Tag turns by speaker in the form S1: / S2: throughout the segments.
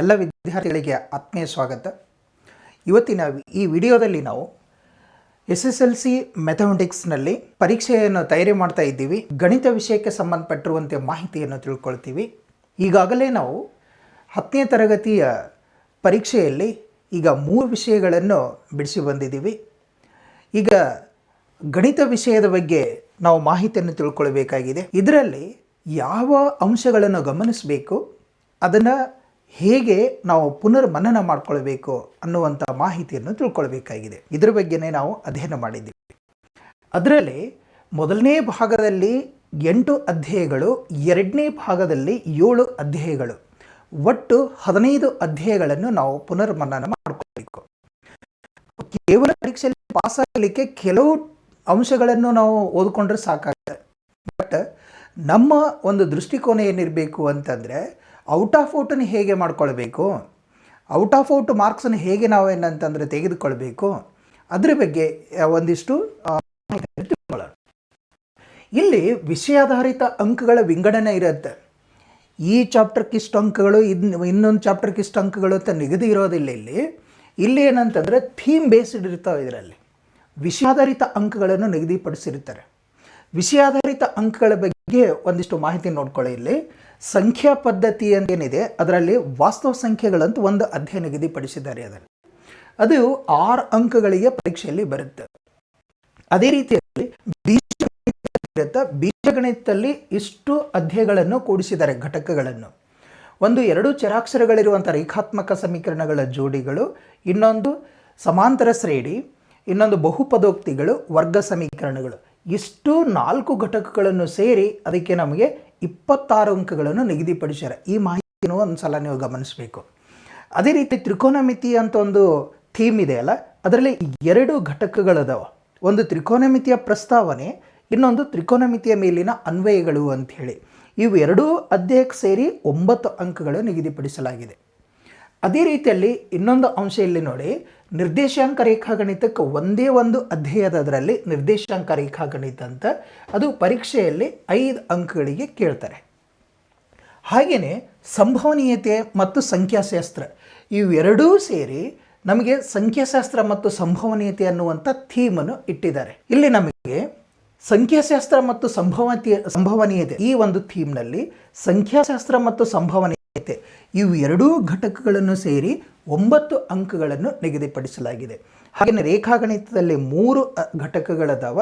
S1: ಎಲ್ಲ ವಿದ್ಯಾರ್ಥಿಗಳಿಗೆ ಆತ್ಮೀಯ ಸ್ವಾಗತ. ಇವತ್ತಿನ ಈ ವಿಡಿಯೋದಲ್ಲಿ ನಾವು ಎಸ್ ಎಸ್ ಎಲ್ ಸಿ ಮೆಥಮೆಟಿಕ್ಸ್ನಲ್ಲಿ ಪರೀಕ್ಷೆಯನ್ನು ತಯಾರಿ ಮಾಡ್ತಾ ಇದ್ದೀವಿ. ಗಣಿತ ವಿಷಯಕ್ಕೆ ಸಂಬಂಧಪಟ್ಟಿರುವಂತೆ ಮಾಹಿತಿಯನ್ನು ತಿಳ್ಕೊಳ್ತೀವಿ. ಈಗಾಗಲೇ ನಾವು ಹತ್ತನೇ ತರಗತಿಯ ಪರೀಕ್ಷೆಯಲ್ಲಿ ಈಗ ಮೂರು ವಿಷಯಗಳನ್ನು ಬಿಡಿಸಿ ಬಂದಿದ್ದೀವಿ. ಈಗ ಗಣಿತ ವಿಷಯದ ಬಗ್ಗೆ ನಾವು ಮಾಹಿತಿಯನ್ನು ತಿಳ್ಕೊಳ್ಬೇಕಾಗಿದೆ. ಇದರಲ್ಲಿ ಯಾವ ಅಂಶಗಳನ್ನು ಗಮನಿಸಬೇಕು, ಅದನ್ನು ಹೇಗೆ ನಾವು ಪುನರ್ ಮನನ ಮಾಡ್ಕೊಳ್ಬೇಕು ಅನ್ನುವಂಥ ಮಾಹಿತಿಯನ್ನು ತಿಳ್ಕೊಳ್ಬೇಕಾಗಿದೆ. ಇದರ ಬಗ್ಗೆನೇ ನಾವು ಅಧ್ಯಯನ ಮಾಡಿದ್ದೀವಿ ಅದರಲ್ಲಿ ಮೊದಲನೇ ಭಾಗದಲ್ಲಿ ಎಂಟು ಅಧ್ಯಾಯಗಳು, ಎರಡನೇ ಭಾಗದಲ್ಲಿ ಏಳು ಅಧ್ಯಾಯಗಳು, ಒಟ್ಟು ಹದಿನೈದು ಅಧ್ಯಾಯಗಳನ್ನು ನಾವು ಪುನರ್ಮನನ ಮಾಡಿಕೊಳ್ಬೇಕು. ಕೇವಲ ಪರೀಕ್ಷೆಯಲ್ಲಿ ಪಾಸ್ ಆಗಲಿಕ್ಕೆ ಕೆಲವು ಅಂಶಗಳನ್ನು ನಾವು ಓದ್ಕೊಂಡ್ರೆ ಸಾಕಾಗುತ್ತೆ. ಬಟ್ ನಮ್ಮ ಒಂದು ದೃಷ್ಟಿಕೋನ ಏನಿರಬೇಕು ಅಂತಂದರೆ ಔಟ್ ಆಫ್ ಔಟನ್ನು ಹೇಗೆ ಮಾಡ್ಕೊಳ್ಬೇಕು? ಔಟ್ ಆಫ್ ಔಟ್ ಮಾರ್ಕ್ಸನ್ನು ಹೇಗೆ ನಾವು ಏನಂತಂದರೆ ತೆಗೆದುಕೊಳ್ಬೇಕು? ಅದ್ರ ಬಗ್ಗೆ ಒಂದಿಷ್ಟು ಇಲ್ಲಿ ವಿಷಯಾಧಾರಿತ ಅಂಕಗಳ ವಿಂಗಡಣೆ ಇರುತ್ತೆ. ಈ ಚಾಪ್ಟರ್ಗೆ ಇಷ್ಟು ಅಂಕಗಳು ಇನ್ನು ಇನ್ನೊಂದು ಚಾಪ್ಟರ್ಗೆ ಇಷ್ಟು ಅಂಕಗಳು ಅಂತ ನಿಗದಿ ಇರೋದಿಲ್ಲ ಇಲ್ಲಿ. ಇಲ್ಲಿ ಏನಂತಂದರೆ ಥೀಮ್ ಬೇಸ್ಡ್ ಇರ್ತಾವೆ ಇದರಲ್ಲಿ. ವಿಷಯಾಧಾರಿತ ಅಂಕಗಳನ್ನು ನಿಗದಿಪಡಿಸಿರ್ತಾರೆ. ವಿಷಯಾಧಾರಿತ ಅಂಕಗಳ ಬಗ್ಗೆ ಒಂದಿಷ್ಟು ಮಾಹಿತಿ ನೋಡ್ಕೊಳ್ಳಿ ಇಲ್ಲಿ. ಸಂಖ್ಯಾ ಪದ್ಧತಿ ಅಂತ ಏನಿದೆ, ಅದರಲ್ಲಿ ವಾಸ್ತವ ಸಂಖ್ಯೆಗಳಂತ ಒಂದು ಅಧ್ಯಯನ ನಿಗದಿಪಡಿಸಿದ್ದಾರೆ ಅದರಲ್ಲಿ. ಅದು ಆರು ಅಂಕಗಳಿಗೆ ಪರೀಕ್ಷೆಯಲ್ಲಿ ಬರುತ್ತೆ. ಅದೇ ರೀತಿಯಲ್ಲಿ ಬೀಜಗಣಿತ ಬೀಜಗಣಿತದಲ್ಲಿ ಇಷ್ಟು ಅಧ್ಯಯಗಳನ್ನು ಕೂಡಿಸಿದ್ದಾರೆ ಘಟಕಗಳನ್ನು. ಒಂದು ಎರಡು ಚರಾಕ್ಷರಗಳಿರುವಂಥ ರೇಖಾತ್ಮಕ ಸಮೀಕರಣಗಳ ಜೋಡಿಗಳು, ಇನ್ನೊಂದು ಸಮಾಂತರ ಶ್ರೇಣಿ, ಇನ್ನೊಂದು ಬಹುಪದೋಕ್ತಿಗಳು, ವರ್ಗ ಸಮೀಕರಣಗಳು. ಇಷ್ಟು ನಾಲ್ಕು ಘಟಕಗಳನ್ನು ಸೇರಿ ಅದಕ್ಕೆ ನಮಗೆ ಇಪ್ಪತ್ತಾರು ಅಂಕಗಳನ್ನು ನಿಗದಿಪಡಿಸ್ಯಾರ. ಈ ಮಾಹಿತಿನೂ ಒಂದು ಸಲ ನೀವು ಗಮನಿಸಬೇಕು. ಅದೇ ರೀತಿ ತ್ರಿಕೋನಮಿತಿ ಅಂತ ಒಂದು ಥೀಮ್ ಇದೆ ಅಲ್ಲ? ಅದರಲ್ಲಿ ಎರಡು ಘಟಕಗಳದಾವ. ಒಂದು ತ್ರಿಕೋನಮಿತಿಯ ಪ್ರಸ್ತಾವನೆ, ಇನ್ನೊಂದು ತ್ರಿಕೋನಮಿತಿಯ ಮೇಲಿನ ಅನ್ವಯಗಳು ಅಂತ ಹೇಳಿ. ಇವು ಎರಡೂ ಅಧ್ಯಾಯಕ್ಕೆ ಸೇರಿ ಒಂಬತ್ತು ಅಂಕಗಳು ನಿಗದಿಪಡಿಸಲಾಗಿದೆ. ಅದೇ ರೀತಿಯಲ್ಲಿ ಇನ್ನೊಂದು ಅಂಶ ಇಲ್ಲಿ ನೋಡಿ. ನಿರ್ದೇಶಾಂಕ ರೇಖಾಗಣಿತಕ್ಕೆ ಒಂದೇ ಒಂದು ಅಧ್ಯಾಯದದರಲ್ಲಿ ನಿರ್ದೇಶಾಂಕ ರೇಖಾಗಣಿತ ಅಂತ ಅದು ಪರೀಕ್ಷೆಯಲ್ಲಿ ಐದು ಅಂಕಗಳಿಗೆ ಕೇಳ್ತಾರೆ. ಹಾಗೆಯೇ ಸಂಭವನೀಯತೆ ಮತ್ತು ಸಂಖ್ಯಾಶಾಸ್ತ್ರ ಇವೆರಡೂ ಸೇರಿ ನಮಗೆ ಸಂಖ್ಯಾಶಾಸ್ತ್ರ ಮತ್ತು ಸಂಭವನೀಯತೆ ಅನ್ನುವಂಥ ಥೀಮನ್ನು ಇಟ್ಟಿದ್ದಾರೆ. ಇಲ್ಲಿ ನಮಗೆ ಸಂಖ್ಯಾಶಾಸ್ತ್ರ ಮತ್ತು ಸಂಭವನೀಯ ಸಂಭವನೀಯತೆ ಈ ಒಂದು ಥೀಮ್ನಲ್ಲಿ ಸಂಖ್ಯಾಶಾಸ್ತ್ರ ಮತ್ತು ಸಂಭವನೀಯತೆ ಇವು ಎರಡೂ ಘಟಕಗಳನ್ನು ಸೇರಿ ಒಂಬತ್ತು ಅಂಕಗಳನ್ನು ನಿಗದಿಪಡಿಸಲಾಗಿದೆ. ಹಾಗೆಯೇ ರೇಖಾಗಣಿತದಲ್ಲಿ ಮೂರು ಘಟಕಗಳದಾವ.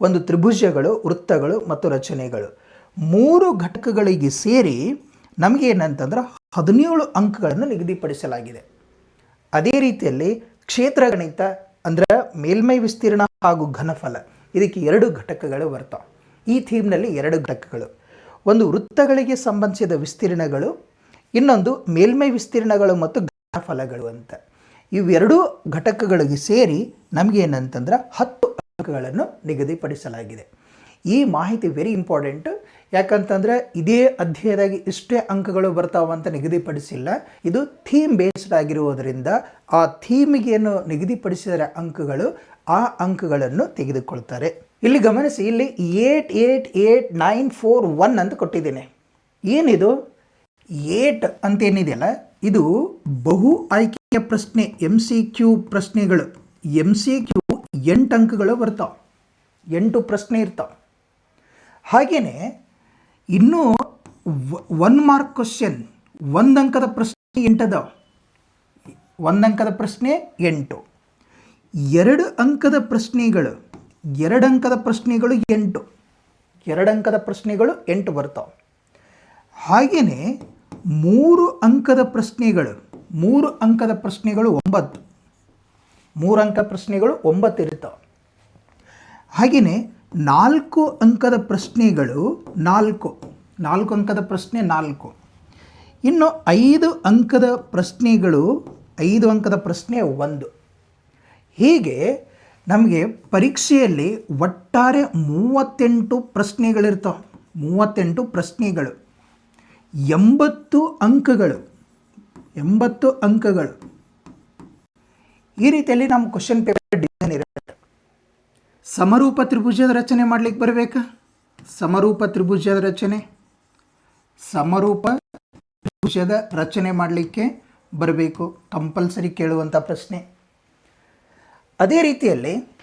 S1: ಒಂದು ತ್ರಿಭುಜಗಳು, ವೃತ್ತಗಳು ಮತ್ತು ರಚನೆಗಳು. ಮೂರು ಘಟಕಗಳಿಗೆ ಸೇರಿ ನಮಗೆ ಏನಂತಂದ್ರೆ ಹದಿನೇಳು ಅಂಕಗಳನ್ನು ನಿಗದಿಪಡಿಸಲಾಗಿದೆ. ಅದೇ ರೀತಿಯಲ್ಲಿ ಕ್ಷೇತ್ರಗಣಿತ ಅಂದ್ರೆ ಮೇಲ್ಮೈ ವಿಸ್ತೀರ್ಣ ಹಾಗೂ ಘನಫಲ, ಇದಕ್ಕೆ ಎರಡು ಘಟಕಗಳು ಬರ್ತಾವೆ. ಈ ಥೀಮ್ನಲ್ಲಿ ಎರಡು ಘಟಕಗಳು. ಒಂದು ವೃತ್ತಗಳಿಗೆ ಸಂಬಂಧಿಸಿದ ವಿಸ್ತೀರ್ಣಗಳು, ಇನ್ನೊಂದು ಮೇಲ್ಮೈ ವಿಸ್ತೀರ್ಣಗಳು ಮತ್ತು ಘನಫಲಗಳು ಅಂತ. ಇವೆರಡೂ ಘಟಕಗಳಿಗೆ ಸೇರಿ ನಮಗೇನಂತಂದ್ರೆ ಹತ್ತು ಅಂಕಗಳನ್ನು ನಿಗದಿಪಡಿಸಲಾಗಿದೆ. ಈ ಮಾಹಿತಿ ವೆರಿ ಇಂಪಾರ್ಟೆಂಟ್ ಯಾಕಂತಂದರೆ ಇದೇ ಅಧ್ಯಾಯದಾಗ ಇಷ್ಟೇ ಅಂಕಗಳು ಬರ್ತಾವಂತ ನಿಗದಿಪಡಿಸಿಲ್ಲ. ಇದು ಥೀಮ್ ಬೇಸ್ಡ್ ಆಗಿರುವುದರಿಂದ ಆ ಥೀಮಿಗೆ ಏನು ನಿಗದಿಪಡಿಸಿದ ಅಂಕಗಳು, ಆ ಅಂಕಗಳನ್ನು ತೆಗೆದುಕೊಳ್ತಾರೆ. ಇಲ್ಲಿ ಗಮನಿಸಿ, ಇಲ್ಲಿ eight eight eight nine four one ಅಂತ ಕೊಟ್ಟಿದ್ದೇನೆ. ಏನಿದು? ಏಟ್ ಅಂತ ಏನಿದೆಯಲ್ಲ? ಇದು ಬಹು ಆಯ್ಕೆಯ ಪ್ರಶ್ನೆ ಎಂ ಸಿ ಕ್ಯೂ ಪ್ರಶ್ನೆಗಳು. ಎಂ ಸಿ ಕ್ಯೂ ಎಂಟು ಅಂಕಗಳು ಬರ್ತಾವೆ. ಎಂಟು ಪ್ರಶ್ನೆ ಇರ್ತಾವೆ. ಹಾಗೆಯೇ ಇನ್ನೂ ಒನ್ ಮಾರ್ಕ್ ಕ್ವಶನ್ ಒಂದು ಅಂಕದ ಪ್ರಶ್ನೆ ಎಂಟದಾವ ಒಂದು ಅಂಕದ ಪ್ರಶ್ನೆ ಎಂಟು. ಎರಡು ಅಂಕದ ಪ್ರಶ್ನೆಗಳು, ಎರಡು ಅಂಕದ ಪ್ರಶ್ನೆಗಳು ಎಂಟು. ಎರಡು ಅಂಕದ ಪ್ರಶ್ನೆಗಳು ಎಂಟು ಬರ್ತಾವೆ. ಹಾಗೆಯೇ ಮೂರು ಅಂಕದ ಪ್ರಶ್ನೆಗಳು, ಮೂರು ಅಂಕದ ಪ್ರಶ್ನೆಗಳು ಒಂಬತ್ತು. ಮೂರು ಅಂಕ ಪ್ರಶ್ನೆಗಳು ಒಂಬತ್ತು ಇರುತ್ತವೆ. ಹಾಗೆಯೇ ನಾಲ್ಕು ಅಂಕದ ಪ್ರಶ್ನೆಗಳು ನಾಲ್ಕು. ನಾಲ್ಕು ಅಂಕದ ಪ್ರಶ್ನೆ ನಾಲ್ಕು. ಇನ್ನು ಐದು ಅಂಕದ ಪ್ರಶ್ನೆಗಳು ಐದು ಅಂಕದ ಪ್ರಶ್ನೆ ಒಂದು. ಹೀಗೆ ನಮಗೆ ಪರೀಕ್ಷೆಯಲ್ಲಿ ಒಟ್ಟಾರೆ ಮೂವತ್ತೆಂಟು ಪ್ರಶ್ನೆಗಳಿರ್ತಾವೆ. ಮೂವತ್ತೆಂಟು ಪ್ರಶ್ನೆಗಳು. ಎಂಬತ್ತು ಅಂಕಗಳು. ಎಂಬತ್ತು ಅಂಕಗಳು. ಈ ರೀತಿಯಲ್ಲಿ ನಮ್ಮ ಕ್ವಶನ್ ಪೇಪರ್ ಡಿಸೈನ್ ಇರುತ್ತೆ. ಸಮರೂಪ ತ್ರಿಭುಜದ ರಚನೆ ಮಾಡಲಿಕ್ಕೆ ಬರಬೇಕಾ? ಸಮರೂಪ ತ್ರಿಭುಜದ ರಚನೆ. ಸಮರೂಪ ತ್ರಿಭುಜದ ರಚನೆ ಮಾಡಲಿಕ್ಕೆ ಬರಬೇಕು. ಕಂಪಲ್ಸರಿ ಕೇಳುವಂಥ ಪ್ರಶ್ನೆ. ಅದೇ ರೀತಿಯಲ್ಲಿ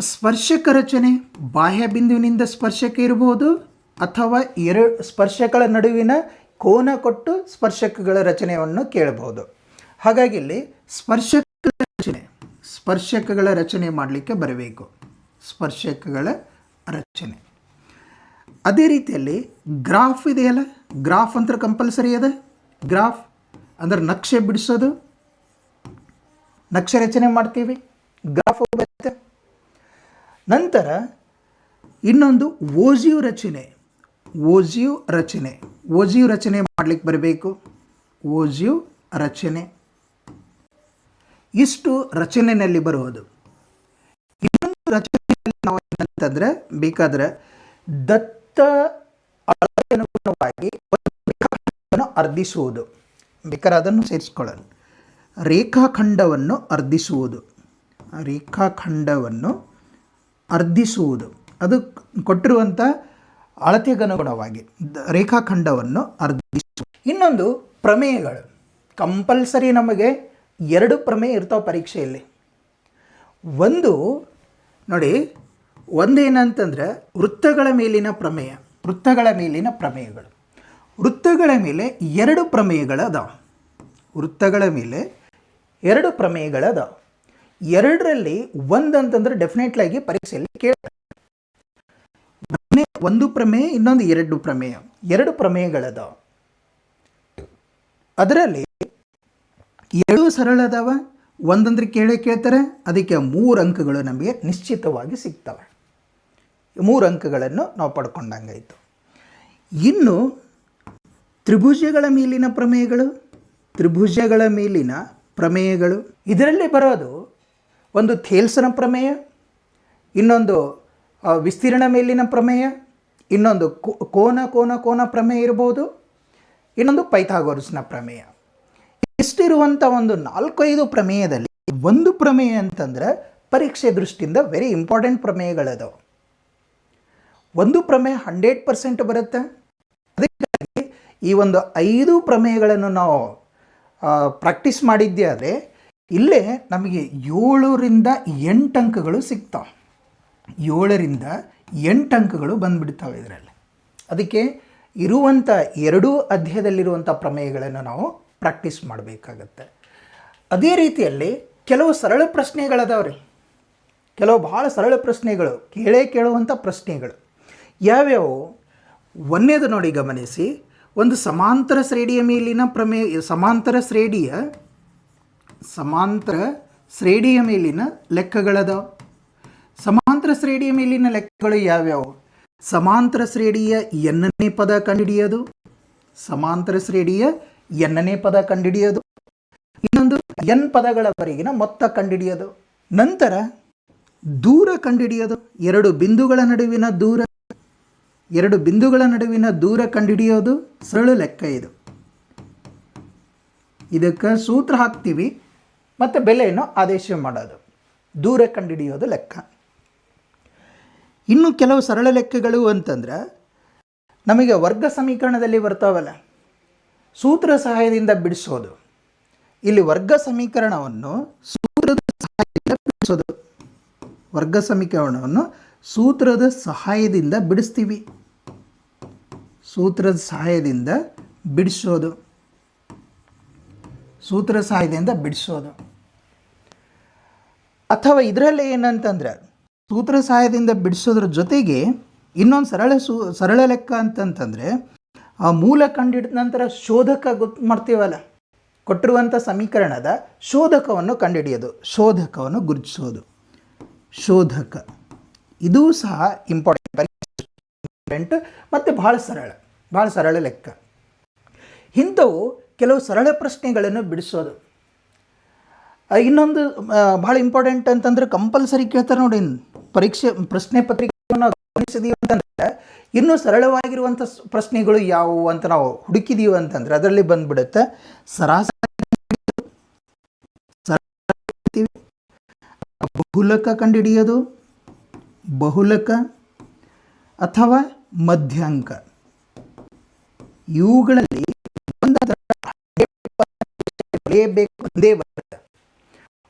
S1: ಸ್ಪರ್ಶಕ ರಚನೆ, ಬಾಹ್ಯ ಬಿಂದುವಿನಿಂದ ಸ್ಪರ್ಶಕ ಇರಬಹುದು ಅಥವಾ ಎರಡು ಸ್ಪರ್ಶಕಗಳ ನಡುವಿನ ಕೋನ ಕೊಟ್ಟು ಸ್ಪರ್ಶಕಗಳ ರಚನೆಯನ್ನು ಕೇಳಬಹುದು. ಹಾಗಾಗಿ ಇಲ್ಲಿ ಸ್ಪರ್ಶಕ ರಚನೆ, ಸ್ಪರ್ಶಕಗಳ ರಚನೆ ಮಾಡಲಿಕ್ಕೆ ಬರಬೇಕು. ಸ್ಪರ್ಶಕಗಳ ರಚನೆ. ಅದೇ ರೀತಿಯಲ್ಲಿ ಗ್ರಾಫ್ ಇದೆಯಲ್ಲ? ಗ್ರಾಫ್ ಅಂತ ಕಂಪಲ್ಸರಿ ಅದ? ಗ್ರಾಫ್ ಅಂದ್ರೆ ನಕ್ಷೆ ಬಿಡಿಸೋದು? ನಕ್ಷೆ ರಚನೆ ಮಾಡ್ತೀವಿ? ಗ್ರಾಫ್ ನಂತರ ಇನ್ನೊಂದು ಓಜಿಯು ರಚನೆ. ಓಜಿಯು ರಚನೆ. ಓಜಿಯು ರಚನೆ ಮಾಡಲಿಕ್ಕೆ ಬರಬೇಕು. ಓಜಿಯು ರಚನೆ. ಇಷ್ಟು ರಚನೆಯಲ್ಲಿ ಬರುವುದು ಇನ್ನೊಂದು ರಚನೆಯಲ್ಲಿ ನಾವು ಏನಂತಂದರೆ, ಬೇಕಾದರೆ ದತ್ತ ಅನುಗುಣವಾಗಿ ಅರ್ಧಿಸುವುದು. ಬೇಕಾದ್ರೆ ಅದನ್ನು ಸೇರಿಸ್ಕೊಳ್ಳೋಣ. ರೇಖಾಖಂಡವನ್ನು ಅರ್ಧಿಸುವುದು. ರೇಖಾಖಂಡವನ್ನು ಅರ್ಧಿಸುವುದು. ಅದು ಕೊಟ್ಟಿರುವಂಥ ಅಳತೆಗನುಗುಣವಾಗಿ ರೇಖಾಖಂಡವನ್ನು ಅರ್ಧಿಸುವ ಇನ್ನೊಂದು ಪ್ರಮೇಯಗಳು. ಕಂಪಲ್ಸರಿ ನಮಗೆ ಎರಡು ಪ್ರಮೇಯ ಇರ್ತಾವೆ ಪರೀಕ್ಷೆಯಲ್ಲಿ. ಒಂದು, ನೋಡಿ, ಒಂದೇನಂತಂದ್ರೆ ವೃತ್ತಗಳ ಮೇಲಿನ ಪ್ರಮೇಯ, ವೃತ್ತಗಳ ಮೇಲಿನ ಪ್ರಮೇಯಗಳು. ವೃತ್ತಗಳ ಮೇಲೆ ಎರಡು ಪ್ರಮೇಯಗಳು ಅದಾವೆ. ವೃತ್ತಗಳ ಮೇಲೆ ಎರಡು ಪ್ರಮೇಯಗಳು ಅದಾವೆ. ಎರಡರಲ್ಲಿ ಒಂದು ಅಂತಂದ್ರೆ ಡೆಫಿನೆಟ್ಲಾಗಿ ಪರೀಕ್ಷೆಯಲ್ಲಿ ಕೇಳ್ತಾರೆ ಒಂದೇ ಪ್ರಮೇಯ, ಇನ್ನೊಂದು ಎರಡು ಪ್ರಮೇಯ. ಎರಡು ಪ್ರಮೇಯಗಳದಾವ. ಅದರಲ್ಲಿ ಎರಡು ಸರಳ ಅದಾವ ಒಂದಂದ್ರೆ ಕೇಳೇ ಕೇಳ್ತಾರೆ, ಅದಕ್ಕೆ ಮೂರು ಅಂಕಗಳು ನಮಗೆ ನಿಶ್ಚಿತವಾಗಿ ಸಿಗ್ತವೆ. ಮೂರು ಅಂಕಗಳನ್ನು ನಾವು ಪಡ್ಕೊಂಡಂಗಾಯಿತು. ಇನ್ನು ತ್ರಿಭುಜಗಳ ಮೇಲಿನ ಪ್ರಮೇಯಗಳು, ತ್ರಿಭುಜಗಳ ಮೇಲಿನ ಪ್ರಮೇಯಗಳು, ಇದರಲ್ಲಿ ಬರೋದು ಒಂದು ಥೇಲ್ಸನ ಪ್ರಮೇಯ, ಇನ್ನೊಂದು ವಿಸ್ತೀರ್ಣ ಮೇಲಿನ ಪ್ರಮೇಯ, ಇನ್ನೊಂದು ಕೋನ ಕೋನ ಕೋನ ಪ್ರಮೇಯ ಇರ್ಬೋದು, ಇನ್ನೊಂದು ಪೈಥಾಗೋರಸ್ನ ಪ್ರಮೇಯ. ಇಷ್ಟಿರುವಂಥ ಒಂದು ನಾಲ್ಕೈದು ಪ್ರಮೇಯದಲ್ಲಿ ಒಂದು ಪ್ರಮೇಯ ಅಂತಂದ್ರೆ ಪರೀಕ್ಷೆ ದೃಷ್ಟಿಯಿಂದ ವೆರಿ ಇಂಪಾರ್ಟೆಂಟ್ ಪ್ರಮೇಯಗಳದವು. ಒಂದು ಪ್ರಮೇಯ ಹಂಡ್ರೆಡ್ ಪರ್ಸೆಂಟ್ ಬರುತ್ತೆ. ಅದಕ್ಕಾಗಿ ಈ ಒಂದು ಐದು ಪ್ರಮೇಯಗಳನ್ನು ನಾವು ಪ್ರಾಕ್ಟೀಸ್ ಮಾಡಿದ್ದೇ ಆದರೆ ಇಲ್ಲೇ ನಮಗೆ ಏಳರಿಂದ ಎಂಟು ಅಂಕಗಳು ಸಿಗ್ತಾವೆ. ಏಳರಿಂದ ಎಂಟು ಅಂಕಗಳು ಬಂದುಬಿಡ್ತಾವೆ ಇದರಲ್ಲಿ. ಅದಕ್ಕೆ ಇರುವಂಥ ಎರಡೂ ಅಧ್ಯಾಯದಲ್ಲಿರುವಂಥ ಪ್ರಮೇಯಗಳನ್ನು ನಾವು ಪ್ರಾಕ್ಟೀಸ್ ಮಾಡಬೇಕಾಗತ್ತೆ. ಅದೇ ರೀತಿಯಲ್ಲಿ ಕೆಲವು ಸರಳ ಪ್ರಶ್ನೆಗಳದಾವ್ರಿ. ಕೆಲವು ಭಾಳ ಸರಳ ಪ್ರಶ್ನೆಗಳು, ಕೇಳೇ ಕೇಳುವಂಥ ಪ್ರಶ್ನೆಗಳು. ಯಾವ್ಯಾವು? ಒಂದೇದು ನೋಡಿ ಗಮನಿಸಿ. ಒಂದು ಸಮಾಂತರ ಶ್ರೇಣಿಯ ಮೇಲಿನ ಪ್ರಮೇಯ, ಸಮಾಂತರ ಶ್ರೇಣಿಯ ಸಮಾಂತರ ಶ್ರೇಣಿಯ ಮೇಲಿನ ಲೆಕ್ಕಗಳದಾವ. ಶ್ರೇಣಿಯ ಮೇಲಿನ ಲೆಕ್ಕಗಳು ಯಾವ್ಯಾವು? ಸಮಾಂತರ ಶ್ರೇಣಿಯ ಎನ್ನನೇ ಪದ ಕಂಡುಹಿಡಿಯೋದು? ಸಮಾಂತರ ಶ್ರೇಣಿಯ ಎನ್ನನೇ ಪದ ಕಂಡುಹಿಡಿಯೋದು? ಇನ್ನೊಂದು, ಎನ್ ಪದಗಳವರೆಗಿನ ಮೊತ್ತ ಕಂಡುಹಿಡಿಯೋದು. ನಂತರ, ದೂರ ಕಂಡುಹಿಡಿಯೋದು. ಎರಡು ಬಿಂದುಗಳ ನಡುವಿನ ದೂರ, ಎರಡು ಬಿಂದುಗಳ ನಡುವಿನ ದೂರ ಕಂಡುಹಿಡಿಯೋದು. ಸರಳ ಲೆಕ್ಕ ಇದು. ಇದಕ್ಕೆ ಸೂತ್ರ ಹಾಕ್ತೀವಿ. ಮತ್ತು ಬೆಲೆಯನ್ನು ಆದೇಶ ಮಾಡೋದು. ದೂರ ಕಂಡುಹಿಡಿಯೋದು ಲೆಕ್ಕ. ಇನ್ನು ಕೆಲವು ಸರಳ ಲೆಕ್ಕಗಳು ಅಂತಂದ್ರೆ, ನಮಗೆ ವರ್ಗ ಸಮೀಕರಣದಲ್ಲಿ ಬರ್ತಾವಲ್ಲ, ಸೂತ್ರ ಸಹಾಯದಿಂದ ಬಿಡಿಸೋದು. ಇಲ್ಲಿ ವರ್ಗ ಸಮೀಕರಣವನ್ನು ಸೂತ್ರದ ಸಹಾಯದಿಂದ ಬಿಡಿಸೋದು. ವರ್ಗ ಸಮೀಕರಣವನ್ನು ಸೂತ್ರದ ಸಹಾಯದಿಂದ ಬಿಡಿಸ್ತೀವಿ. ಸೂತ್ರದ ಸಹಾಯದಿಂದ ಬಿಡಿಸೋದು. ಸೂತ್ರ ಸಹಾಯದಿಂದ ಬಿಡಿಸೋದು. ಅಥವಾ ಇದರಲ್ಲಿ ಏನಂತಂದ್ರೆ ಸೂತ್ರ ಸಹಾಯದಿಂದ ಬಿಡಿಸೋದ್ರ ಜೊತೆಗೆ ಇನ್ನೊಂದು ಸರಳ ಸೂ, ಸರಳ ಲೆಕ್ಕ ಅಂತಂತಂದರೆ, ಆ ಮೂಲ ಕಂಡಿಡಿದ ನಂತರ ಶೋಧಕ ಗೊತ್ತು ಮಾಡ್ತೀವಲ್ಲ? ಕೊಟ್ಟಿರುವಂಥ ಸಮೀಕರಣದ ಶೋಧಕವನ್ನು ಕಂಡುಹಿಡಿಯೋದು ಶೋಧಕವನ್ನು ಗುರುತಿಸೋದು. ಶೋಧಕ. ಇದೂ ಸಹ ಇಂಪಾರ್ಟೆಂಟ್ ಮತ್ತು ಭಾಳ ಸರಳ ಭಾಳ ಸರಳ ಲೆಕ್ಕ. ಇಂಥವು ಕೆಲವು ಸರಳ ಪ್ರಶ್ನೆಗಳನ್ನು ಬಿಡಿಸೋದು. ಇನ್ನೊಂದು ಭಾಳ ಇಂಪಾರ್ಟೆಂಟ್ ಅಂತಂದ್ರೆ ಕಂಪಲ್ಸರಿ ಕೇಳ್ತಾರೆ ನೋಡಿ ಪರೀಕ್ಷೆ, ಪ್ರಶ್ನೆ ಪತ್ರಿಕೆಯನ್ನು ಗಮನಿಸಿದೀವಿ ಅಂತಂದರೆ ಇನ್ನೂ ಸರಳವಾಗಿರುವಂಥ ಪ್ರಶ್ನೆಗಳು ಯಾವುವು ಅಂತ ನಾವು ಹುಡುಕಿದೀವಿ ಅಂತಂದರೆ ಅದರಲ್ಲಿ ಬಂದ್ಬಿಡುತ್ತೆ. ಸರಾಸರಿ ಬಹುಲಕ ಕಂಡುಹಿಡಿಯೋದು, ಬಹುಲಕ ಅಥವಾ ಮಧ್ಯಾಂಕ. ಇವುಗಳಲ್ಲಿ ಒಂದೇ ಬರುತ್ತೆ.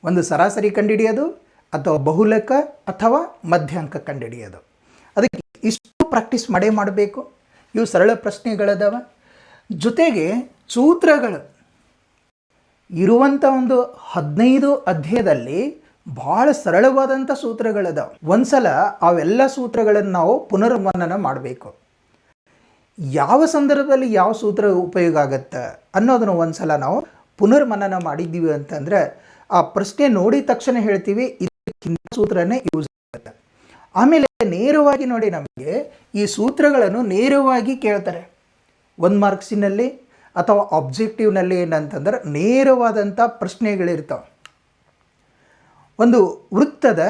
S1: ಒಂದು ಸರಾಸರಿ ಕಂಡುಹಿಡಿಯೋದು ಅಥವಾ ಬಹುಲಕ ಅಥವಾ ಮಧ್ಯಾಂಕ ಕಂಡುಹಿಡಿಯೋದು. ಅದಕ್ಕೆ ಇಷ್ಟು ಪ್ರಾಕ್ಟೀಸ್ ಮಾಡೇ ಮಾಡಬೇಕು. ಇವು ಸರಳ ಪ್ರಶ್ನೆಗಳದಾವ. ಜೊತೆಗೆ ಸೂತ್ರಗಳು. ಇರುವಂಥ ಒಂದು ಹದಿನೈದು ಅಧ್ಯಾಯದಲ್ಲಿ ಭಾಳ ಸರಳವಾದಂಥ ಸೂತ್ರಗಳದಾವೆ. ಒಂದ್ಸಲ ಅವೆಲ್ಲ ಸೂತ್ರಗಳನ್ನು ನಾವು ಪುನರ್ಮನನ ಮಾಡಬೇಕು. ಯಾವ ಸಂದರ್ಭದಲ್ಲಿ ಯಾವ ಸೂತ್ರ ಉಪಯೋಗ ಆಗುತ್ತೆ ಅನ್ನೋದನ್ನು ಒಂದ್ಸಲ ನಾವು ಪುನರ್ಮನನ ಮಾಡಿದ್ದೀವಿ ಅಂತಂದರೆ ಆ ಪ್ರಶ್ನೆ ನೋಡಿದ ತಕ್ಷಣ ಹೇಳ್ತೀವಿ. ಸೂತ್ರನೇ ಯೂಸ್ ಆಗುತ್ತೆ. ಆಮೇಲೆ ನೇರವಾಗಿ ನೋಡಿ ನಮಗೆ ಈ ಸೂತ್ರಗಳನ್ನು ನೇರವಾಗಿ ಕೇಳ್ತಾರೆ. ಒಂದು ಮಾರ್ಕ್ಸಿನಲ್ಲಿ ಅಥವಾ ಆಬ್ಜೆಕ್ಟಿವ್ನಲ್ಲಿ ಏನಂತಂದ್ರೆ ನೇರವಾದಂಥ ಪ್ರಶ್ನೆಗಳಿರ್ತಾವೆ. ಒಂದು ವೃತ್ತದ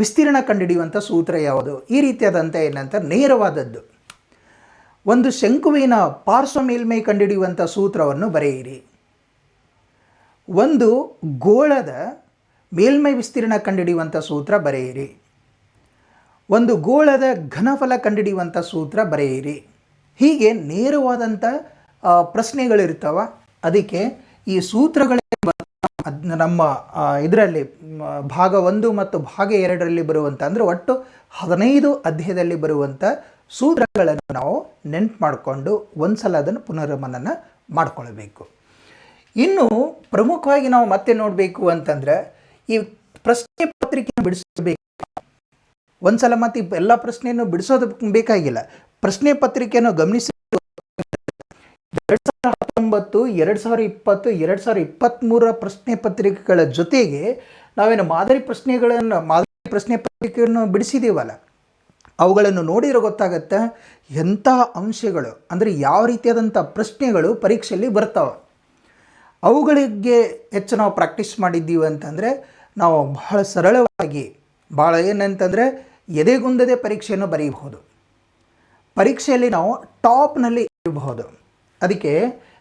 S1: ವಿಸ್ತೀರ್ಣ ಕಂಡುಹಿಡಿಯುವಂಥ ಸೂತ್ರ ಯಾವುದು? ಈ ರೀತಿಯಾದಂಥ ಏನಂತ ನೇರವಾದದ್ದು. ಒಂದು ಶಂಕುವಿನ ಪಾರ್ಶ್ವ ಮೇಲ್ಮೈ ಕಂಡುಹಿಡಿಯುವಂಥ ಸೂತ್ರವನ್ನು ಬರೆಯಿರಿ. ಒಂದು ಗೋಳದ ಮೇಲ್ಮೈ ವಿಸ್ತೀರ್ಣ ಕಂಡುಹಿಡಿಯುವಂಥ ಸೂತ್ರ ಬರೆಯಿರಿ. ಒಂದು ಗೋಳದ ಘನಫಲ ಕಂಡುಹಿಡಿಯುವಂಥ ಸೂತ್ರ ಬರೆಯಿರಿ. ಹೀಗೆ ನೇರವಾದಂಥ ಪ್ರಶ್ನೆಗಳಿರ್ತಾವ. ಅದಕ್ಕೆ ಈ ಸೂತ್ರಗಳೇ ನಮ್ಮ ಇದರಲ್ಲಿ ಭಾಗ ಒಂದು ಮತ್ತು ಭಾಗ ಎರಡರಲ್ಲಿ ಬರುವಂಥ ಅಂದರೆ ಒಟ್ಟು ಹದಿನೈದು ಅಧ್ಯಾಯದಲ್ಲಿ ಬರುವಂಥ ಸೂತ್ರಗಳನ್ನು ನಾವು ನೆನ್ಪು ಮಾಡಿಕೊಂಡು ಒಂದು ಸಲ ಅದನ್ನು ಪುನರ್ಮನನ ಮಾಡಿಕೊಳ್ಬೇಕು. ಇನ್ನು ಪ್ರಮುಖವಾಗಿ ನಾವು ಮತ್ತೆ ನೋಡಬೇಕು ಅಂತಂದರೆ ಈ ಪ್ರಶ್ನೆ ಪತ್ರಿಕೆಯನ್ನು ಬಿಡಿಸಬೇಕು. ಒಂದ್ಸಲ ಮತ್ತೆ ಈ ಎಲ್ಲ ಪ್ರಶ್ನೆಯನ್ನು ಬಿಡಿಸೋದು ಬೇಕಾಗಿಲ್ಲ. ಪ್ರಶ್ನೆ ಪತ್ರಿಕೆಯನ್ನು ಗಮನಿಸಿ. ಎರಡು ಸಾವಿರದ ಹತ್ತೊಂಬತ್ತು, ಎರಡು ಸಾವಿರ ಇಪ್ಪತ್ತು, ಎರಡು ಸಾವಿರ ಇಪ್ಪತ್ತ್ಮೂರರ ಪ್ರಶ್ನೆ ಪತ್ರಿಕೆಗಳ ಜೊತೆಗೆ ನಾವೇನು ಮಾದರಿ ಪ್ರಶ್ನೆಗಳನ್ನು, ಮಾದರಿ ಪ್ರಶ್ನೆ ಪತ್ರಿಕೆಯನ್ನು ಬಿಡಿಸಿದ್ದೀವಲ್ಲ ಅವುಗಳನ್ನು ನೋಡಿದ್ರೆ ಗೊತ್ತಾಗತ್ತೆ ಎಂಥ ಅಂಶಗಳು, ಅಂದರೆ ಯಾವ ರೀತಿಯಾದಂಥ ಪ್ರಶ್ನೆಗಳು ಪರೀಕ್ಷೆಯಲ್ಲಿ ಬರ್ತಾವೆ. ಅವುಗಳಿಗೆ ಹೆಚ್ಚು ನಾವು ಪ್ರಾಕ್ಟೀಸ್ ಮಾಡಿದ್ದೀವಿ ಅಂತಂದರೆ ನಾವು ಬಹಳ ಸರಳವಾಗಿ ಭಾಳ ಏನಂತಂದರೆ ಎದೆಗುಂದದೆ ಪರೀಕ್ಷೆಯನ್ನು ಬರೆಯಬಹುದು. ಪರೀಕ್ಷೆಯಲ್ಲಿ ನಾವು ಟಾಪ್ನಲ್ಲಿ ಇರಬಹುದು. ಅದಕ್ಕೆ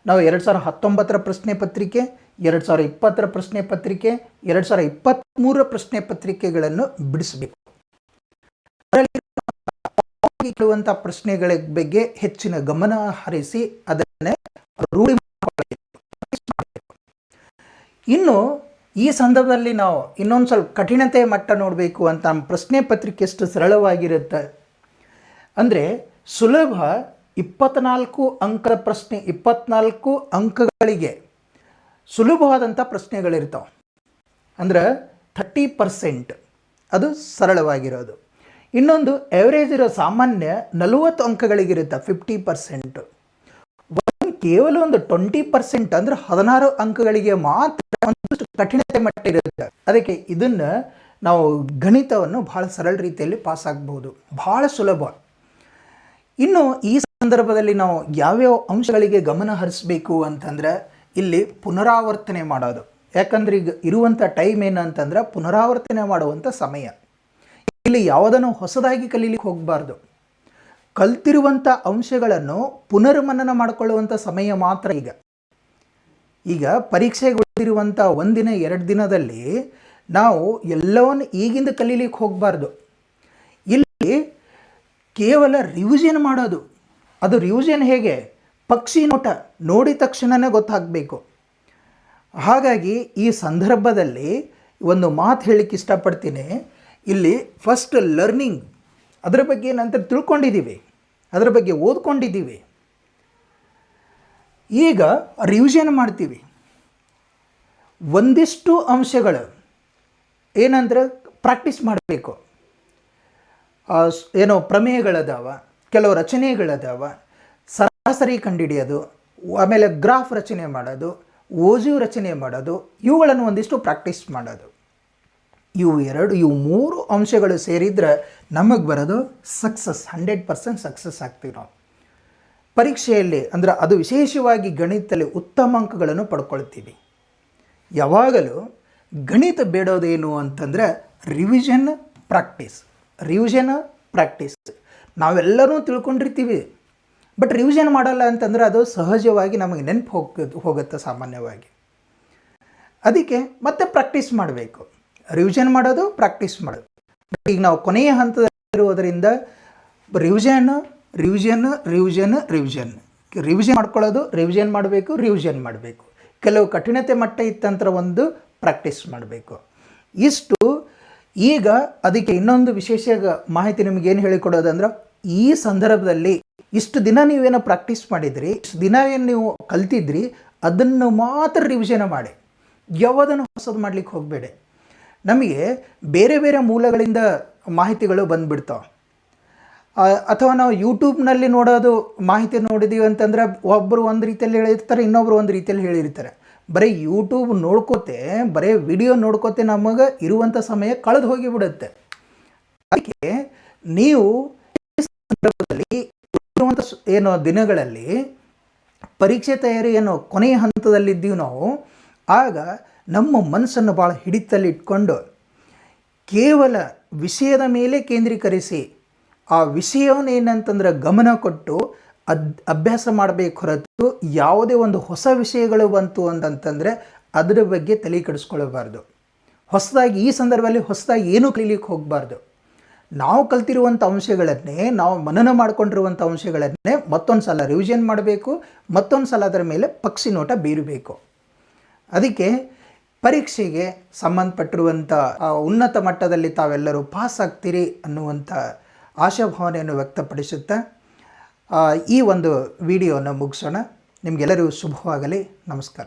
S1: ನಾವು ಎರಡು ಸಾವಿರ ಹತ್ತೊಂಬತ್ತರ ಪ್ರಶ್ನೆ ಪತ್ರಿಕೆ, ಎರಡು ಸಾವಿರ ಇಪ್ಪತ್ತರ ಪ್ರಶ್ನೆ ಪತ್ರಿಕೆ, ಎರಡು ಸಾವಿರ ಇಪ್ಪತ್ತ್ಮೂರರ ಪ್ರಶ್ನೆ ಪತ್ರಿಕೆಗಳನ್ನು ಬಿಡಿಸಬೇಕು. ಅದರಲ್ಲಿ ಕೇಳುವಂಥ ಪ್ರಶ್ನೆಗಳ ಬಗ್ಗೆ ಹೆಚ್ಚಿನ ಗಮನ ಹರಿಸಿ ಅದನ್ನೇ ರೂಢಿ. ಇನ್ನು ಈ ಸಂದರ್ಭದಲ್ಲಿ ನಾವು ಇನ್ನೊಂದು ಸ್ವಲ್ಪ ಕಠಿಣತೆ ಮಟ್ಟ ನೋಡಬೇಕು ಅಂತ ನಮ್ಮ ಪ್ರಶ್ನೆ ಪತ್ರಿಕೆ ಎಷ್ಟು ಸರಳವಾಗಿರುತ್ತೆ? ಅಂದರೆ ಸುಲಭ ಇಪ್ಪತ್ನಾಲ್ಕು ಅಂಕದ ಪ್ರಶ್ನೆ, ಇಪ್ಪತ್ನಾಲ್ಕು ಅಂಕಗಳಿಗೆ ಸುಲಭವಾದಂಥ ಪ್ರಶ್ನೆಗಳಿರ್ತಾವೆ. ಅಂದ್ರೆ ಥರ್ಟಿ ಪರ್ಸೆಂಟ್ ಅದು ಸರಳವಾಗಿರೋದು. ಇನ್ನೊಂದು ಎವರೇಜ್ ಇರೋ ಸಾಮಾನ್ಯ ನಲವತ್ತು ಅಂಕಗಳಿಗಿರುತ್ತೆ ಫಿಫ್ಟಿ ಪರ್ಸೆಂಟ್ ಕೇವಲ ಒಂದು ಟ್ವೆಂಟಿ ಪರ್ಸೆಂಟ್ ಅಂದರೆ ಹದಿನಾರು ಅಂಕಗಳಿಗೆ ಮಾತ್ರ ಕಠಿಣತೆ ಮಟ್ಟ ಇರುತ್ತೆ. ಅದಕ್ಕೆ ಇದನ್ನ ನಾವು ಗಣಿತವನ್ನು ಬಹಳ ಸರಳ ರೀತಿಯಲ್ಲಿ ಪಾಸ್ ಆಗ್ಬೋದು ಬಹಳ ಸುಲಭ. ಇನ್ನು ಈ ಸಂದರ್ಭದಲ್ಲಿ ನಾವು ಯಾವ್ಯಾವ ಅಂಶಗಳಿಗೆ ಗಮನ ಹರಿಸಬೇಕು ಅಂತಂದ್ರೆ ಇಲ್ಲಿ ಪುನರಾವರ್ತನೆ ಮಾಡೋದು. ಯಾಕಂದ್ರೆ ಈಗ ಇರುವಂಥ ಟೈಮ್ ಅಂತಂದ್ರೆ ಪುನರಾವರ್ತನೆ ಮಾಡುವಂಥ ಸಮಯ. ಇಲ್ಲಿ ಯಾವುದನ್ನು ಹೊಸದಾಗಿ ಕಲೀಲಿಕ್ಕೆ ಹೋಗಬಾರ್ದು. ಕಲ್ತಿರುವಂಥ ಅಂಶಗಳನ್ನು ಪುನರ್ಮನನ ಮಾಡಿಕೊಳ್ಳುವಂಥ ಸಮಯ ಮಾತ್ರ ಈಗ. ಈಗ ಪರೀಕ್ಷೆಗೆ ಉಳಿದಿರುವಂಥ ಒಂದಿನ, ಎರಡು ದಿನದಲ್ಲಿ ನಾವು ಎಲ್ಲವನ್ನು ಈಗಿಂದ ಕಲೀಲಿಕ್ಕೆ ಹೋಗಬಾರ್ದು. ಇಲ್ಲಿ ಕೇವಲ ರಿವಿಷನ್ ಮಾಡೋದು. ಅದು ರಿವಿಷನ್ ಹೇಗೆ? ಪಕ್ಷಿ ನೋಟ ನೋಡಿದ ತಕ್ಷಣವೇ ಗೊತ್ತಾಗಬೇಕು. ಹಾಗಾಗಿ ಈ ಸಂದರ್ಭದಲ್ಲಿ ಒಂದು ಮಾತು ಹೇಳಿಕ್ಕೆ ಇಷ್ಟಪಡ್ತೀನಿ. ಇಲ್ಲಿ ಫಸ್ಟ್ ಲರ್ನಿಂಗ್ ಅದರ ಬಗ್ಗೆ ನಂತರ ತಿಳ್ಕೊಂಡಿದ್ದೀವಿ. ಅದರ ಬಗ್ಗೆ ಓದ್ಕೊಂಡಿದ್ದೀವಿ. ಈಗ ರಿವಿಷನ್ ಮಾಡ್ತೀವಿ. ಒಂದಿಷ್ಟು ಅಂಶಗಳು ಏನಂದ್ರೆ ಪ್ರಾಕ್ಟೀಸ್ ಮಾಡಬೇಕು. ಏನೋ ಪ್ರಮೇಯಗಳದಾವ, ಕೆಲವು ರಚನೆಗಳದಾವ, ಸರಾಸರಿ ಕಂಡುಹಿಡಿಯೋದು, ಆಮೇಲೆ ಗ್ರಾಫ್ ರಚನೆ ಮಾಡೋದು, ಓಜು ರಚನೆ ಮಾಡೋದು, ಇವುಗಳನ್ನು ಒಂದಿಷ್ಟು ಪ್ರಾಕ್ಟೀಸ್ ಮಾಡೋದು. ಇವು ಎರಡು, ಇವು ಮೂರು ಅಂಶಗಳು ಸೇರಿದ್ರೆ ನಮಗೆ ಬರೋದು ಸಕ್ಸಸ್ ಹಂಡ್ರೆಡ್ ಪರ್ಸೆಂಟ್ ಸಕ್ಸಸ್ ಆಗ್ತೀವಿ ನಾವು. ಪರೀಕ್ಷೆಯಲ್ಲಿ ಅಂದರೆ ಅದು ವಿಶೇಷವಾಗಿ ಗಣಿತದಲ್ಲಿ ಉತ್ತಮ ಅಂಕಗಳನ್ನು ಪಡ್ಕೊಳ್ತೀವಿ. ಯಾವಾಗಲೂ ಗಣಿತ ಬೇಡೋದೇನು ಅಂತಂದರೆ ರಿವಿಷನ್ ಪ್ರಾಕ್ಟೀಸ್ ರಿವಿಷನ್ ಪ್ರಾಕ್ಟೀಸ್ ನಾವೆಲ್ಲರೂ ತಿಳ್ಕೊಂಡಿರ್ತೀವಿ. ಬಟ್ ರಿವಿಷನ್ ಮಾಡಲ್ಲ ಅಂತಂದರೆ ಅದು ಸಹಜವಾಗಿ ನಮಗೆ ನೆನಪು ಹೋಗ ಹೋಗುತ್ತೆ ಸಾಮಾನ್ಯವಾಗಿ. ಅದಕ್ಕೆ ಮತ್ತೆ ಪ್ರಾಕ್ಟೀಸ್ ಮಾಡಬೇಕು. ರಿವಿಷನ್ ಮಾಡೋದು ಪ್ರಾಕ್ಟೀಸ್ ಮಾಡೋದು. ಈಗ ನಾವು ಕೊನೆಯ ಹಂತದಲ್ಲಿರುವುದರಿಂದ revision revision revision revision revision ಮಾಡ್ಕೊಳ್ಳೋದು ರಿವಿಷನ್ ಮಾಡಬೇಕು ರಿವಿಷನ್ ಮಾಡಬೇಕು. ಕೆಲವು ಕಠಿಣತೆ ಮಟ್ಟ ಇತ್ತಂತರ ಒಂದು ಪ್ರಾಕ್ಟೀಸ್ ಮಾಡಬೇಕು. ಇಷ್ಟು, ಈಗ ಅದಕ್ಕೆ ಇನ್ನೊಂದು ವಿಶೇಷ ಮಾಹಿತಿ ನಿಮಗೇನು ಹೇಳಿಕೊಡೋದಂದ್ರೆ, ಈ ಸಂದರ್ಭದಲ್ಲಿ ಇಷ್ಟು ದಿನ ನೀವೇನೋ ಪ್ರಾಕ್ಟೀಸ್ ಮಾಡಿದ್ರಿ, ಇಷ್ಟು ದಿನ ಏನು ನೀವು ಕಲ್ತಿದ್ರಿ, ಅದನ್ನು ಮಾತ್ರ ರಿವಿಷನ್ ಮಾಡಿ. ಯಾವುದನ್ನು ಹೊಸದು ಮಾಡ್ಲಿಕ್ಕೆ ಹೋಗಬೇಡಿ. ನಮಗೆ ಬೇರೆ ಬೇರೆ ಮೂಲಗಳಿಂದ ಮಾಹಿತಿಗಳು ಬಂದುಬಿಡ್ತಾವೆ. ಅಥವಾ ನಾವು ಯೂಟ್ಯೂಬ್ನಲ್ಲಿ ನೋಡೋದು ಮಾಹಿತಿ ನೋಡಿದೀವಿ ಅಂತಂದ್ರೆ ಒಬ್ಬರು ಒಂದು ರೀತಿಯಲ್ಲಿ ಹೇಳಿರ್ತಾರೆ ಇನ್ನೊಬ್ಬರು ಒಂದು ರೀತಿಯಲ್ಲಿ ಹೇಳಿರ್ತಾರೆ. ಬರೀ ಯೂಟ್ಯೂಬ್ ನೋಡ್ಕೋತೆ, ಬರೀ ವಿಡಿಯೋ ನೋಡ್ಕೋತೆ ನಮಗೆ ಇರುವಂಥ ಸಮಯ ಕಳೆದು ಹೋಗಿಬಿಡುತ್ತೆ. ಅದಕ್ಕೆ ನೀವು ಸಂದರ್ಭದಲ್ಲಿ ಇರುವಂಥ ಏನು ದಿನಗಳಲ್ಲಿ ಪರೀಕ್ಷೆ ತಯಾರಿ ಏನು ಕೊನೆಯ ಹಂತದಲ್ಲಿದ್ದೀವಿ ನಾವು, ಆಗ ನಮ್ಮ ಮನಸ್ಸನ್ನು ಭಾಳ ಹಿಡಿತಲ್ಲಿ ಇಟ್ಕೊಂಡು ಕೇವಲ ವಿಷಯದ ಮೇಲೆ ಕೇಂದ್ರೀಕರಿಸಿ ಆ ವಿಷಯವನ್ನು ಏನಂತಂದ್ರೆ ಗಮನ ಕೊಟ್ಟು ಅದ್ ಅಭ್ಯಾಸ ಮಾಡಬೇಕು ಹೊರತು ಯಾವುದೇ ಒಂದು ಹೊಸ ವಿಷಯಗಳು ಬಂತು ಅಂತಂತಂದರೆ ಅದರ ಬಗ್ಗೆ ತಲೆ ಕೆಡಿಸ್ಕೊಳ್ಬಾರ್ದು ಹೊಸದಾಗಿ ಈ ಸಂದರ್ಭದಲ್ಲಿ ಹೊಸದಾಗಿ ಏನೂ ಕಲೀಲಿಕ್ಕೆ ಹೋಗಬಾರ್ದು. ನಾವು ಕಲ್ತಿರುವಂಥ ಅಂಶಗಳನ್ನೇ, ನಾವು ಮನನ ಮಾಡ್ಕೊಂಡಿರುವಂಥ ಅಂಶಗಳನ್ನೇ ಮತ್ತೊಂದು ಸಲ ರಿವಿಷನ್ ಮಾಡಬೇಕು, ಮತ್ತೊಂದು ಸಲ ಅದರ ಮೇಲೆ ಪಕ್ಷಿ ನೋಟ ಬೀರಬೇಕು. ಅದಕ್ಕೆ ಪರೀಕ್ಷೆಗೆ ಸಂಬಂಧಪಟ್ಟಿರುವಂಥ ಉನ್ನತ ಮಟ್ಟದಲ್ಲಿ ತಾವೆಲ್ಲರೂ ಪಾಸ್ ಆಗ್ತೀರಿ ಅನ್ನುವಂಥ ಆಶಾಭಾವನೆಯನ್ನು ವ್ಯಕ್ತಪಡಿಸುತ್ತಾ ಈ ಒಂದು ವಿಡಿಯೋನ ಮುಗಿಸೋಣ. ನಿಮಗೆಲ್ಲರಿಗೂ ಶುಭವಾಗಲಿ. ನಮಸ್ಕಾರ.